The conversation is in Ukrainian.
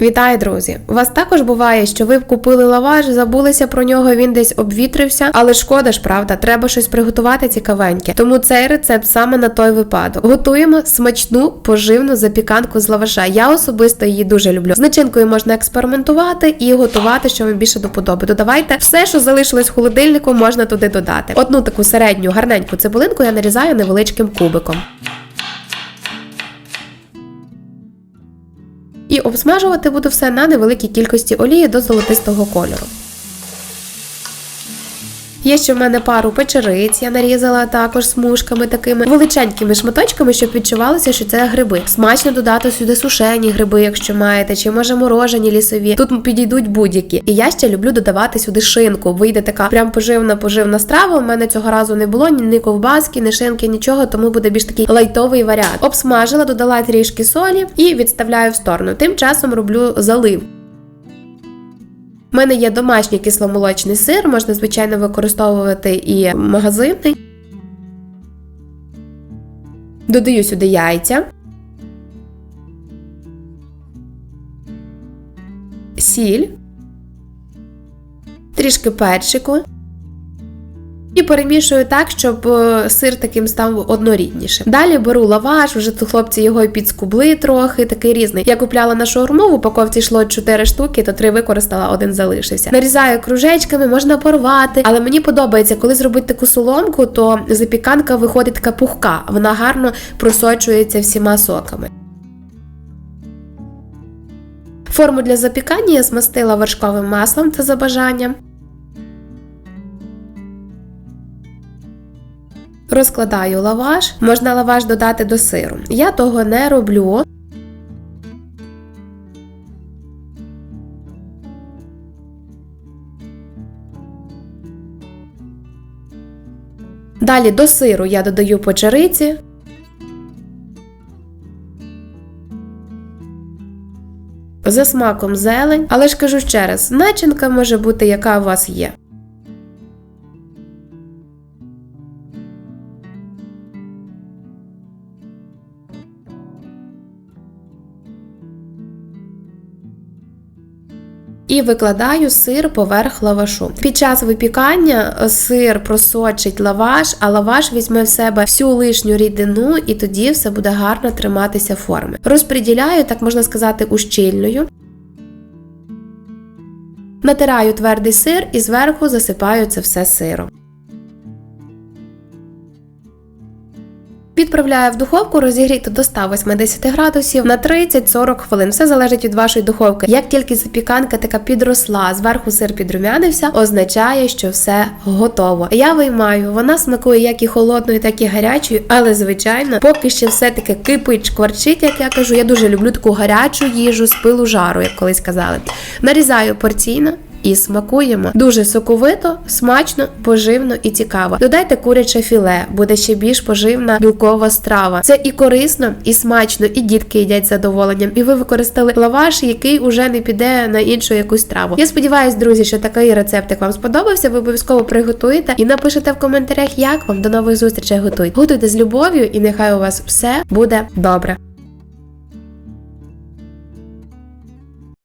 Вітаю, друзі! У вас також буває, що ви купили лаваш, забулися про нього, він десь обвітрився, але шкода ж, правда, треба щось приготувати цікавеньке. Тому цей рецепт саме на той випадок. Готуємо смачну поживну запіканку з лаваша. Я особисто її дуже люблю. З начинкою можна експериментувати і готувати, що вам більше до подоби. Додавайте все, що залишилось в холодильнику, можна туди додати. Одну таку середню гарненьку цибулинку я нарізаю невеличким кубиком. І обсмажувати буду все на невеликій кількості олії до золотистого кольору. Є ще в мене пару печериць, я нарізала також смужками такими величенькими шматочками, щоб відчувалося, що це гриби. Смачно додати сюди сушені гриби, якщо маєте, чи може морожені лісові. Тут підійдуть будь-які. І я ще люблю додавати сюди шинку. Вийде така прям поживна поживна страва. У мене цього разу не було ні, ні ковбаски, ні шинки, нічого, тому буде більш такий лайтовий варіант. Обсмажила, додала трішки солі і відставляю в сторону. Тим часом роблю залив. У мене є домашній кисломолочний сир, можна, звичайно, використовувати і магазинний. Додаю сюди яйця. Сіль. Трішки перчику. І перемішую так, щоб е, сир таким став одноріднішим. Далі беру лаваш, вже тут хлопці його підскубли трохи, такий різний. Я купляла на шаурму, в упаковці йшло 4 штуки, то 3 використала, один залишився. Нарізаю кружечками, можна порвати, але мені подобається, коли зробити таку соломку, то запіканка виходить така пухка, вона гарно просочується всіма соками. Форму для запікання я змастила вершковим маслом, це за бажанням. Розкладаю лаваш, можна лаваш додати до сиру. Я того не роблю. Далі до сиру я додаю печериці. За смаком зелень, але ж кажу ще раз, начинка може бути, яка у вас є. І викладаю сир поверх лавашу. Під час випікання е, сир просочить лаваш, а лаваш візьме в себе всю лишню рідину, і тоді все буде гарно триматися форми. Розпреділяю, так можна сказати, ущільною. Натираю твердий сир і зверху засипаю це все сиром. Відправляю в духовку розігріти до 180 градусів на 30-40 хвилин. Все залежить від вашої духовки. Як тільки запіканка така підросла, зверху сир підрумянився, означає, що все готово. Я виймаю, вона смакує як і холодною, так і гарячою, але звичайно, поки ще все-таки кипить, шкварчить, як я кажу. Я дуже люблю таку гарячу їжу з пилу жару, як колись казали. Нарізаю порційно. І смакуємо дуже соковито, смачно, поживно і цікаво. Додайте куряче філе, буде ще більш поживна білкова страва. Це і корисно, і смачно, і дітки їдять з задоволенням. І ви використали лаваш, який уже не піде на іншу якусь страву. Я сподіваюся, друзі, що такий рецептик вам сподобався. Ви обов'язково приготуєте і напишете в коментарях, як вам до нових зустрічей готують. Готуйте з любов'ю, і нехай у вас все буде добре.